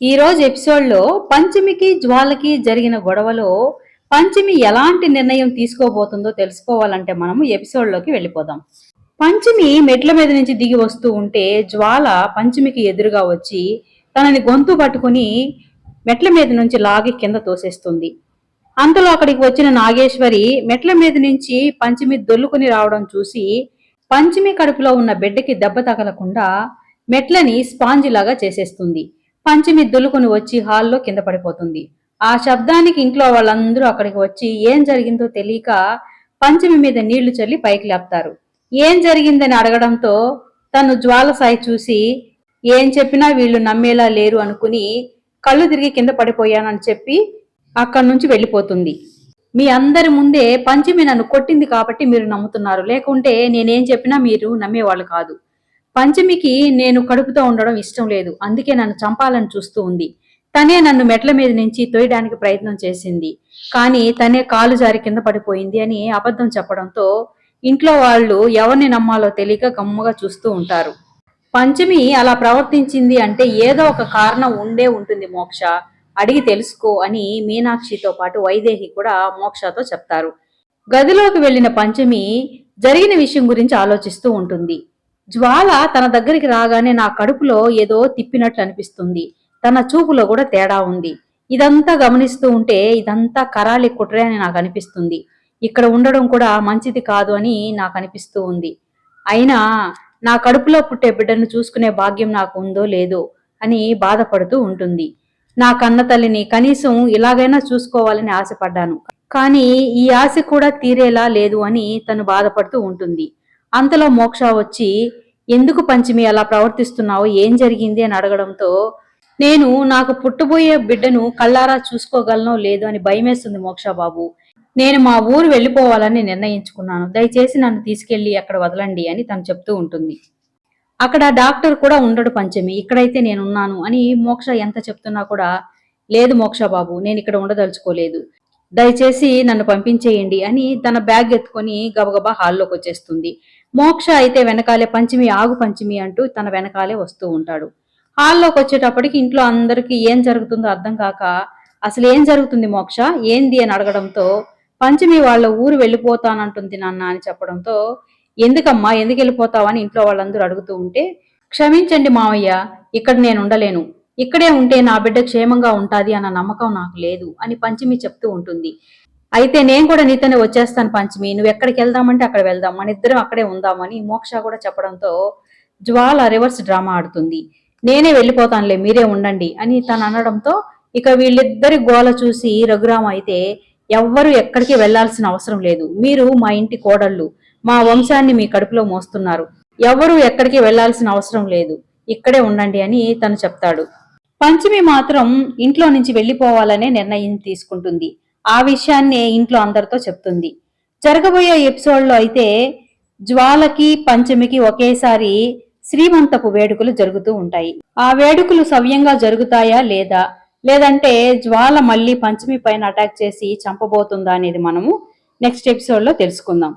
ఈ రోజు ఎపిసోడ్లో పంచమికి జ్వాలకి జరిగిన గొడవలో పంచమి ఎలాంటి నిర్ణయం తీసుకోబోతుందో తెలుసుకోవాలంటే మనము ఎపిసోడ్లోకి వెళ్ళిపోదాం. పంచమి మెట్ల మీద నుంచి దిగి వస్తూ ఉంటే జ్వాల పంచమికి ఎదురుగా వచ్చి తనని గొంతు పట్టుకుని మెట్ల మీద నుంచి లాగి కింద తోసేస్తుంది. అంతలో అక్కడికి వచ్చిన నాగేశ్వరి మెట్ల మీద నుంచి పంచమి దొల్లుకుని రావడం చూసి పంచమి కడుపులో ఉన్న బిడ్డకి దెబ్బ తగలకుండా మెట్లని స్పాంజిలాగా చేసేస్తుంది. పంచమి దులుకుని వచ్చి హాల్లో కింద పడిపోతుంది. ఆ శబ్దానికి ఇంట్లో వాళ్ళందరూ అక్కడికి వచ్చి ఏం జరిగిందో తెలియక పంచమి మీద నీళ్ళు చల్లి పైకి లేపుతారు. ఏం జరిగిందని అడగడంతో తను జ్వాలసాయి చూసి ఏం చెప్పినా వీళ్ళు నమ్మేలా లేరు అనుకుని కళ్ళు తిరిగి కింద పడిపోయానని చెప్పి అక్కడి నుంచి వెళ్ళిపోతుంది. మీ అందరి ముందే పంచమి నన్ను కొట్టింది కాబట్టి మీరు నమ్ముతున్నారు. లేకుంటే నేనేం చెప్పినా మీరు నమ్మేవాళ్ళు కాదు. పంచమికి నేను కడుపుతో ఉండడం ఇష్టం లేదు. అందుకే నన్ను చంపాలని చూస్తూ ఉంది. తనే నన్ను మెట్ల మీద నుంచి తోయడానికి ప్రయత్నం చేసింది. కానీ తనే కాలు జారి కింద పడిపోయింది అని అబద్ధం చెప్పడంతో ఇంట్లో వాళ్ళు ఎవరిని నమ్మాలో తెలియక గమ్ముగా చూస్తూ ఉంటారు. పంచమి అలా ప్రవర్తించింది అంటే ఏదో ఒక కారణం ఉండే ఉంటుంది మోక్ష. అడిగి తెలుసుకో అని మీనాక్షితో పాటు వైదేహి కూడా మోక్షతో చెప్తారు. గదిలోకి వెళ్ళిన పంచమి జరిగిన విషయం గురించి ఆలోచిస్తూ ఉంటుంది. జ్వాల తన దగ్గరికి రాగానే నా కడుపులో ఏదో తిప్పినట్లు అనిపిస్తుంది. తన చూపులో కూడా తేడా ఉంది. ఇదంతా గమనిస్తూ ఉంటే ఇదంతా కరాలి కుట్రే అని నాకు అనిపిస్తుంది. ఇక్కడ ఉండడం కూడా మంచిది కాదు అని నాకు అనిపిస్తూ ఉంది. అయినా నా కడుపులో పుట్టే బిడ్డను చూసుకునే భాగ్యం నాకు ఉందో లేదో అని బాధపడుతూ ఉంటుంది. నా కన్న తల్లిని కనీసం ఇలాగైనా చూసుకోవాలని ఆశపడ్డాను. కానీ ఈ ఆశ కూడా తీరేలా లేదు అని తను బాధపడుతూ ఉంటుంది. అంతలో మోక్ష వచ్చి ఎందుకు పంచమి అలా ప్రవర్తిస్తున్నావు? ఏం జరిగింది? అని అడగడంతో నేను నాకు పుట్టబోయే బిడ్డను కళ్ళారా చూసుకోగలనో లేదో అని భయమేస్తుంది మోక్ష బాబు. నేను మా ఊరు వెళ్ళిపోవాలని నిర్ణయించుకున్నాను. దయచేసి నన్ను తీసుకెళ్ళి అక్కడ వదలండి అని తను చెప్తూ ఉంటుంది. అక్కడ డాక్టర్ కూడా ఉండడు పంచమి. ఇక్కడైతే నేనున్నాను అని మోక్ష ఎంత చెప్తున్నా కూడా లేదు మోక్ష బాబు నేను ఇక్కడ ఉండదలుచుకోలేదు. దయచేసి నన్ను పంపించేయండి అని తన బ్యాగ్ ఎత్తుకొని గబగబా హాల్లోకి వచ్చేస్తుంది. మోక్ష అయితే వెనకాలే పంచమి ఆగు పంచమి అంటూ తన వెనకాలే వస్తూ ఉంటాడు. హాల్లోకి వచ్చేటప్పటికి ఇంట్లో అందరికీ ఏం జరుగుతుందో అర్థం కాక అసలు ఏం జరుగుతుంది మోక్ష? ఏంది? అని అడగడంతో పంచమి వాళ్ళ ఊరు వెళ్ళిపోతానంటుంది నాన్న అని చెప్పడంతో ఎందుకమ్మా? ఎందుకు వెళ్ళిపోతావని ఇంట్లో వాళ్ళందరూ అడుగుతూ ఉంటే క్షమించండి మావయ్య ఇక్కడ నేను ఉండలేను. ఇక్కడే ఉంటే నా బిడ్డ క్షేమంగా ఉంటాది అన్న నమ్మకం నాకు లేదు అని పంచమి చెప్తూ ఉంటుంది. అయితే నేను కూడా నీతోనే వచ్చేస్తాను పంచమి. నువ్వు ఎక్కడికి వెళ్దామంటే అక్కడ వెళ్దాం. మన ఇద్దరం అక్కడే ఉందామని మోక్ష కూడా చెప్పడంతో జ్వాల రివర్స్ డ్రామా ఆడుతుంది. నేనే వెళ్ళిపోతానులే మీరే ఉండండి అని తను అనడంతో ఇక వీళ్ళిద్దరి గోల చూసి రఘురామ అయితే ఎవ్వరు ఎక్కడికి వెళ్ళాల్సిన అవసరం లేదు. మీరు మా ఇంటి కోడళ్ళు మా వంశాన్ని మీ కడుపులో మోస్తున్నారు. ఎవరు ఎక్కడికి వెళ్ళాల్సిన అవసరం లేదు. ఇక్కడే ఉండండి అని తను చెప్తాడు. పంచమి మాత్రం ఇంట్లో నుంచి వెళ్ళిపోవాలనే నిర్ణయం తీసుకుంటుంది. ఆ విషయాన్నే ఇంట్లో అందరితో చెప్తుంది. జరగబోయే ఎపిసోడ్లో అయితే జ్వాలకి పంచమికి ఒకేసారి శ్రీమంతపు వేడుకలు జరుగుతూ ఉంటాయి. ఆ వేడుకలు సవ్యంగా జరుగుతాయా లేదా? లేదంటే జ్వాల మళ్ళీ పంచమి పైన అటాక్ చేసి చంపబోతుందా అనేది మనము నెక్స్ట్ ఎపిసోడ్లో తెలుసుకుందాం.